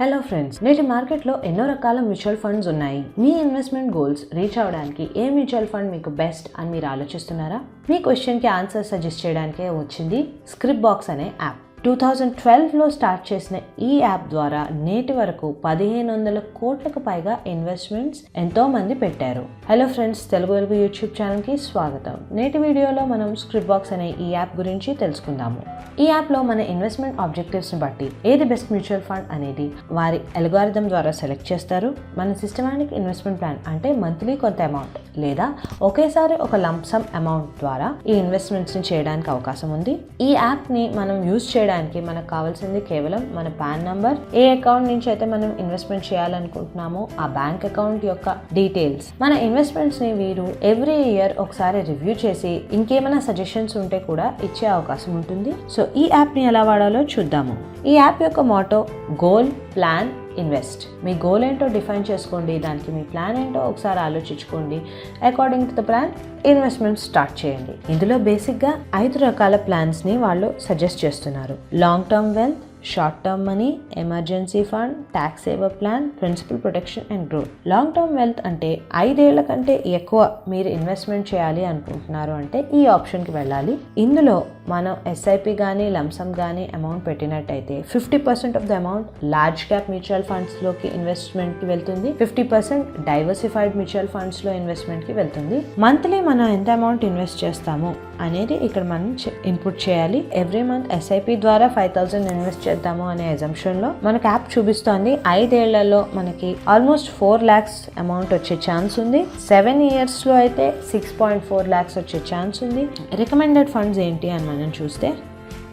Hello friends నేటి మార్కెట్లో ఎన్నో రకాల మ్యూచువల్ ఫండ్స్ ఉన్నాయి. మీ ఇన్వెస్ట్మెంట్ గోల్స్ రీచ్ అవడానికి ఏ మ్యూచువల్ ఫండ్ మీకు బెస్ట్ అని మీరు ఆలోచిస్తున్నారా? మీ క్వశ్చన్కి ఆన్సర్ సజెస్ట్ చేయడానికే వచ్చింది స్క్రిప్ట్ బాక్స్ అనే యాప్ టూ థౌజండ్ ట్వెల్వ్లో స్టార్ట్ చేసిన ఈ యాప్ ద్వారా నేటి వరకు పదిహేను వందల కోట్లకు పైగా ఇన్వెస్ట్మెంట్స్ ఎంతో మంది పెట్టారు. హలో ఫ్రెండ్స్ తెలుగు వెలుగు యూట్యూబ్ ఛానల్కి స్వాగతం. నేటి వీడియోలో మనం స్క్రిప్ట్ బాక్స్ అనే ఈ యాప్ గురించి తెలుసుకుందాము. ఈ యాప్లో మన ఇన్వెస్ట్మెంట్ ఆబ్జెక్టివ్స్ని బట్టి ఏది బెస్ట్ మ్యూచువల్ ఫండ్ అనేది వారి అల్గారిథం ద్వారా సెలెక్ట్ చేస్తారు. మన సిస్టమాటిక్ ఇన్వెస్ట్మెంట్ ప్లాన్ అంటే మంత్లీ కొంత అమౌంట్ లేదా ఒకేసారి ఒక లంప్సమ్ అమౌంట్ ద్వారా ఈ ఇన్వెస్ట్మెంట్స్ని చేయడానికి అవకాశం ఉంది. ఈ యాప్ని మనం యూజ్ చేయడానికి మనకు కావాల్సింది కేవలం మన పాన్ నంబర్. ఏ అకౌంట్ నుంచి అయితే మనం ఇన్వెస్ట్మెంట్ చేయాలనుకుంటున్నామో ఆ బ్యాంక్ అకౌంట్ యొక్క డీటెయిల్స్. మన ఇన్వెస్ట్మెంట్స్ని వీరు ఎవ్రీ ఇయర్ ఒకసారి రివ్యూ చేసి ఇంకేమైనా సజెషన్స్ ఉంటే కూడా ఇచ్చే అవకాశం ఉంటుంది. సో ఈ యాప్ని ఎలా వాడాలో చూద్దాము. ఈ యాప్ యొక్క మోటో గోల్ ప్లాన్ ఇన్వెస్ట్ మీ గోల్ ఏంటో డిఫైన్ చేసుకోండి దానికి మీ ప్లాన్ ఏంటో ఒకసారి ఆలోచించుకోండి. According to the plan investment start చేయండి. ఇందులో బేసిక్గా ఐదు రకాల ప్లాన్స్ని వాళ్ళు సజెస్ట్ చేస్తున్నారు. Long term wealth short term money emergency fund tax saver plan principal protection and growth long term wealth అంటే ఐదేళ్ళ కంటే ఎక్కువ మీరు ఇన్వెస్ట్మెంట్ చేయాలి అనుకుంటున్నారు అంటే ఈ ఆప్షన్కి వెళ్ళాలి. ఇందులో మనం ఎస్ఐపి కానీ లంసమ్ కానీ అమౌంట్ పెట్టినట్టయితే fifty percent of the amount large cap mutual ఫండ్స్లోకి ఇన్వెస్ట్మెంట్కి వెళ్తుంది. ఫిఫ్టీ పర్సెంట్ డైవర్సిఫైడ్ మ్యూచువల్ ఫండ్స్లో ఇన్వెస్ట్మెంట్కి వెళ్తుంది. మంత్లీ మనం ఎంత అమౌంట్ ఇన్వెస్ట్ చేస్తాము అనేది ఇక్కడ మనం ఇన్పుట్ చేయాలి. ఎవ్రీ మంత్ ఎస్ఐపి ద్వారా ఫైవ్ థౌసండ్ ఇన్వెస్ట్ చేద్దాము అనే ఎజంప్షన్లో మనకు యాప్ చూపిస్తోంది. ఐదేళ్ళలో మనకి ఆల్మోస్ట్ ఫోర్ ల్యాక్స్ అమౌంట్ వచ్చే ఛాన్స్ ఉంది. సెవెన్ ఇయర్స్లో అయితే సిక్స్ పాయింట్ ఫోర్ ల్యాక్స్ వచ్చే ఛాన్స్ ఉంది. రికమెండెడ్ ఫండ్స్ ఏంటి అని మనం చూస్తే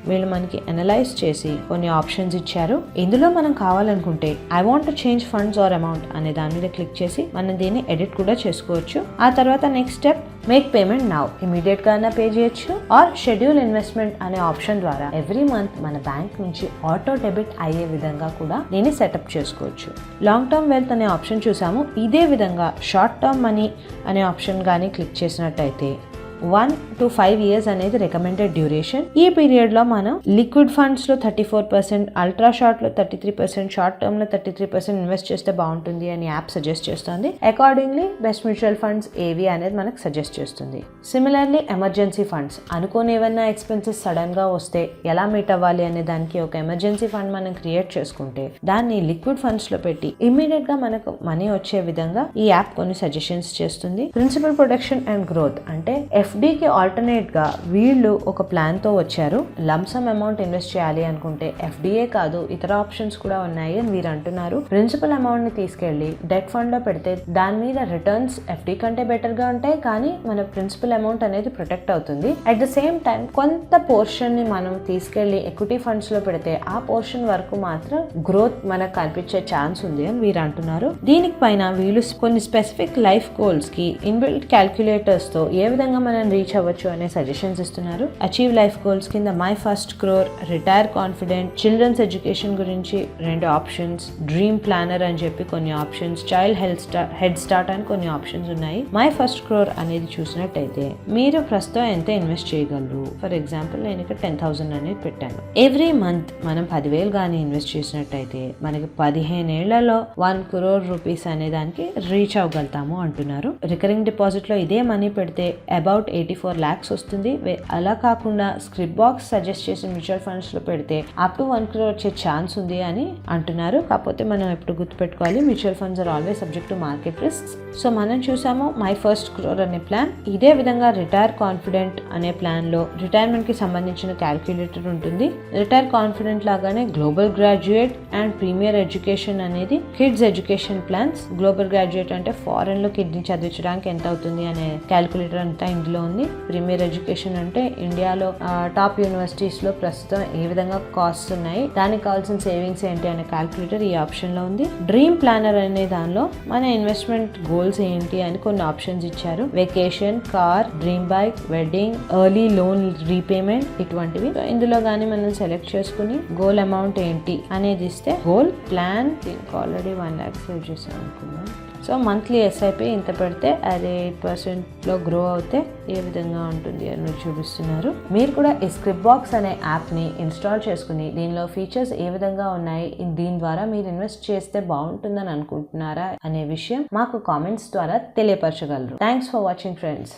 వీళ్ళు మనకి అనలైజ్ చేసి కొన్ని ఆప్షన్స్ ఇచ్చారు. ఇందులో మనం కావాలనుకుంటే I want to change funds or amount అనే దాని మీద క్లిక్ చేసి మనం దీన్ని ఎడిట్ కూడా చేసుకోవచ్చు. ఆ తర్వాత next step make payment now ఇమీడియట్గా పే చేయొచ్చు. ఆర్ షెడ్యూల్ ఇన్వెస్ట్మెంట్ అనే ఆప్షన్ ద్వారా ఎవ్రీ మంత్ మన బ్యాంక్ నుంచి ఆటో డెబిట్ అయ్యే విధంగా కూడా దీన్ని సెటప్ చేసుకోవచ్చు. లాంగ్ టర్మ్ వెల్త్ అనే ఆప్షన్ చూసాము. ఇదే విధంగా షార్ట్ టర్మ్ మనీ అనే ఆప్షన్ కానీ క్లిక్ చేసినట్టయితే వన్ టు ఫైవ్ ఇయర్స్ అనేది రికమెండెడ్ డ్యూరేషన్. ఈ పీరియడ్లో మనం లిక్విడ్ ఫండ్స్లో థర్టీ ఫోర్ పర్సెంట్ అల్ట్రా షార్ట్లో థర్టీ త్రీ పర్సెంట్ షార్ట్ టర్మ్లో థర్టీ త్రీ పర్సెంట్ ఇన్వెస్ట్ చేస్తే బాగుంటుంది అని యాప్ సజెస్ట్ చేస్తుంది. అకార్డింగ్లీ బెస్ట్ మ్యూచువల్ ఫండ్స్ ఏవి అనేది మనకు సజెస్ట్ చేస్తుంది. సిమిలర్లీ ఎమర్జెన్సీ ఫండ్స్ అనుకోని ఏమైనా ఎక్స్పెన్సెస్ సడన్గా వస్తే ఎలా మీట్ అవ్వాలి అనే దానికి ఒక ఎమర్జెన్సీ ఫండ్ మనం క్రియేట్ చేసుకుంటే దాన్ని లిక్విడ్ ఫండ్స్లో పెట్టి ఇమ్మీడియట్గా మనకు మనీ వచ్చే విధంగా ఈ యాప్ కొన్ని సజెషన్స్ చేస్తుంది. ప్రిన్సిపల్ ప్రొటెక్షన్ అండ్ గ్రోత్ అంటే ఎఫ్డికి ఆల్టర్నేట్గా వీళ్ళు ఒక ప్లాన్తో వచ్చారు. లంసమ్ అమౌంట్ ఇన్వెస్ట్ చేయాలి అనుకుంటే ఎఫ్డిఏ కాదు ఇతర ఆప్షన్స్ కూడా ఉన్నాయి అని వీరు అంటున్నారు. ప్రిన్సిపల్ అమౌంట్ని తీసుకెళ్ళి డెట్ ఫండ్లో పెడితే దాని మీద రిటర్న్స్ ఎఫ్డీ కంటే బెటర్గా ఉంటాయి కానీ మన ప్రిన్సిపల్ అమౌంట్ అనేది ప్రొటెక్ట్ అవుతుంది. అట్ ద సేమ్ టైం కొంత పోర్షన్ని మనం తీసుకెళ్ళి ఎక్విటీ ఫండ్స్లో పెడితే ఆ పోర్షన్ వరకు మాత్రం గ్రోత్ మనకు కనిపించే ఛాన్స్ ఉంది అని వీరు అంటున్నారు. దీనికి పైన వీళ్ళు కొన్ని స్పెసిఫిక్ లైఫ్ గోల్స్కి ఇన్బిల్ట్ క్యాల్కులేటర్స్తో ఏ విధంగా మనం రీచ్ అవ్వచ్చు అనే సజెషన్స్ ఇస్తున్నారు. అచీవ్ లైఫ్ గోల్స్ కింద my first crore retire confident children's education గురించి రెండు ఆప్షన్స్ డ్రీమ్ ప్లానర్ అని చెప్పి కొన్ని options child health star head start అని కొన్ని ఆప్షన్స్ ఉన్నాయి. మై ఫస్ట్ క్రోర్ అనేది చూసినట్టయితే మీరు ప్రస్తుతం ఎంత ఇన్వెస్ట్ చేయగలరు? ఫర్ ఎగ్జాంపుల్ నేను ఇక్కడ టెన్ థౌసండ్ అనేది పెట్టాను. ఎవ్రీ మంత్ మనం పదివేలు కానీ ఇన్వెస్ట్ చేసినట్టయితే మనకి పదిహేను ఏళ్ళలో వన్ క్రోర్ రూపీస్ అనే దానికి రీచ్ అవ్వగలుగుతాము అంటున్నారు. రికరింగ్ డిపాజిట్లో ఇదే మనీ పెడితే అబౌట్ ఎయిటీ ఫోర్ ల్యాక్స్ వస్తుంది. వే- అలా కాకుండా స్క్రిప్ట్ బాక్స్ సజెస్ట్ చేసిన మ్యూచువల్ ఫండ్స్లో పెడితే అప్ టు వన్ క్రోర్ వచ్చే ఛాన్స్ ఉంది అని అంటున్నారు. కాకపోతే మనం ఎప్పుడు గుర్తుపెట్టుకోవాలి mutual funds are always subject to market risk so మనం చూసాము మై ఫస్ట్ క్రోర్ అనే ప్లాన్. ఇదే విధంగా రిటైర్ కాన్ఫిడెంట్ అనే ప్లాన్లో రిటైర్మెంట్కి సంబంధించిన క్యాల్క్యులేటర్ ఉంటుంది. రిటైర్ కాన్ఫిడెంట్ లాగానే global graduate and premier education అనేది kids education plans. Global graduate అంటే ఫారెన్లో కిడ్ని చదివించడానికి ఎంత అవుతుంది అనే క్యాల్కులేటర్ అంతా ఇందులో ఉంది. ప్రీమియర్ ఎడ్యుకేషన్ అంటే ఇండియాలో టాప్ యూనివర్సిటీస్లో ప్రస్తుతం ఏ విధంగా కాస్ట్ ఉన్నాయి దానికి కావాల్సిన సేవింగ్స్ ఏంటి అనే క్యాల్కులేటర్ ఈ ఆప్షన్లో ఉంది. డ్రీమ్ ప్లానర్ అనే దానిలో మన ఇన్వెస్ట్మెంట్ గోల్స్ ఏంటి అని కొన్ని ఆప్షన్స్ ఇచ్చారు. Vacation car dream bike wedding early loan repayment ఇటువంటివి. ఇందులో కానీ మనం సెలెక్ట్ చేసుకుని గోల్ అమౌంట్ ఏంటి అనేది ఇస్తే గోల్ ప్లాన్ దీనికి ఆల్రెడీ వన్ ల్యాక్ సేవ్ చేసాం అనుకున్నాం సో మంత్లీ ఎస్ఐపి ఇంత పెడితే అది ఎయిట్ పర్సెంట్లో గ్రో అవుతే ఏ విధంగా ఉంటుంది అని చూపిస్తున్నారు. మీరు కూడా ఈ స్క్రిప్ బాక్స్ అనే యాప్ని ఇన్స్టాల్ చేసుకుని దీనిలో ఫీచర్స్ ఏ విధంగా ఉన్నాయి దీని ద్వారా మీరు ఇన్వెస్ట్ చేస్తే బాగుంటుందని అనుకుంటున్నారా అనే విషయం మాకు కామెంట్స్ ద్వారా తెలియపరచగలరు. Thanks for watching friends